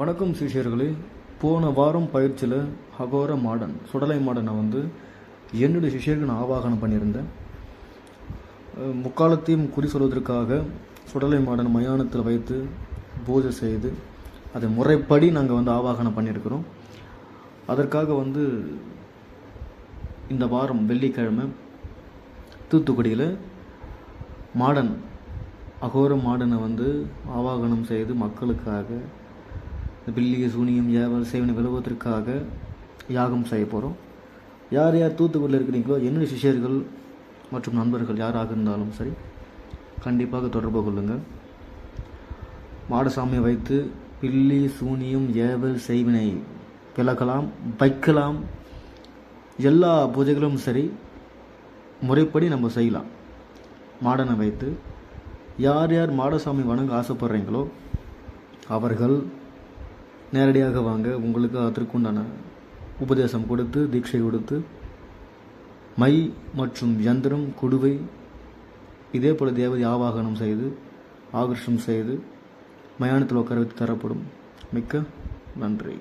வணக்கம் சிஷியர்களே. போன வாரம் பயிற்சியில் அகோர மாடன் சுடலை மாடனை வந்து என்னுடைய சிஷியருக்கு நான் ஆவாகனம் பண்ணியிருந்தேன். முக்காலத்தையும் குறி சொல்வதற்காக சுடலை மாடன் மயானத்தில் வைத்து பூஜை செய்து அதை முறைப்படி நாங்கள் வந்து ஆவாகனம் பண்ணியிருக்கிறோம். அதற்காக வந்து இந்த வாரம் வெள்ளிக்கிழமை தூத்துக்குடியில் மாடன் அகோர மாடனை வந்து ஆவாகனம் செய்து மக்களுக்காக இந்த பில்லிய சூனியம் ஏவல் சேவனை விலகுவதற்காக யாகம் செய்ய போகிறோம் யார் யார் தூத்துக்குடியில் இருக்கிறீங்களோ என்னுடைய சிஷியர்கள் மற்றும் நண்பர்கள் யாராக இருந்தாலும் சரி கண்டிப்பாக தொடர்பு கொள்ளுங்கள். மாடசாமியை வைத்து பில்லி சூனியம் ஏவல் செய்வினை விலகலாம் வைக்கலாம். எல்லா பூஜைகளும் சரி முறைப்படி நம்ம செய்யலாம். மாடனை வைத்து யார் யார் மாடசாமி வணங்க ஆசைப்படுறீங்களோ அவர்கள் நேரடியாக வாங்க. உங்களுக்கு அதற்குண்டான உபதேசம் கொடுத்து தீட்சை கொடுத்து மை மற்றும் யந்திரம் குடுவை இதே போல தேவதை ஆவாகனம் செய்து ஆகர்ஷம் செய்து மயானத்தில் உட்கார வைத்து தரப்படும். மிக்க நன்றி.